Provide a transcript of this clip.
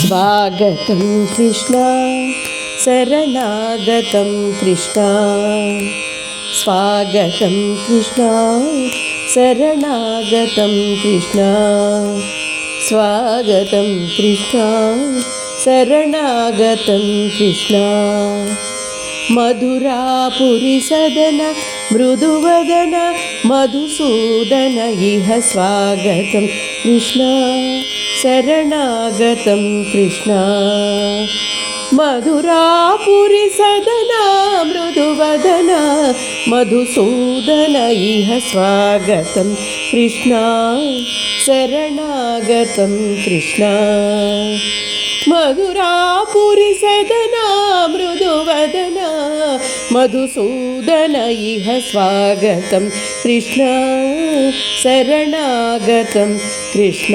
स्वागतं कृष्ण शरणागतं कृष्ण। स्वागतं कृष्ण शरणागतं कृष्ण। स्वागतं कृष्ण शरणागतं कृष्ण मधुरापुरिसदन मृदुवदन मधुसूदन इह स्वागतं कृष्ण शरणागतं कृष्ण। मधुरापुरिसदन मृदुवदन मधुसूदन इह स्वागतं कृष्ण शरणागतं कृष्ण। मधुरापुरिसदना मृदुवदना मधुसूदन इह स्वागतं कृष्ण शरणागतं कृष्ण।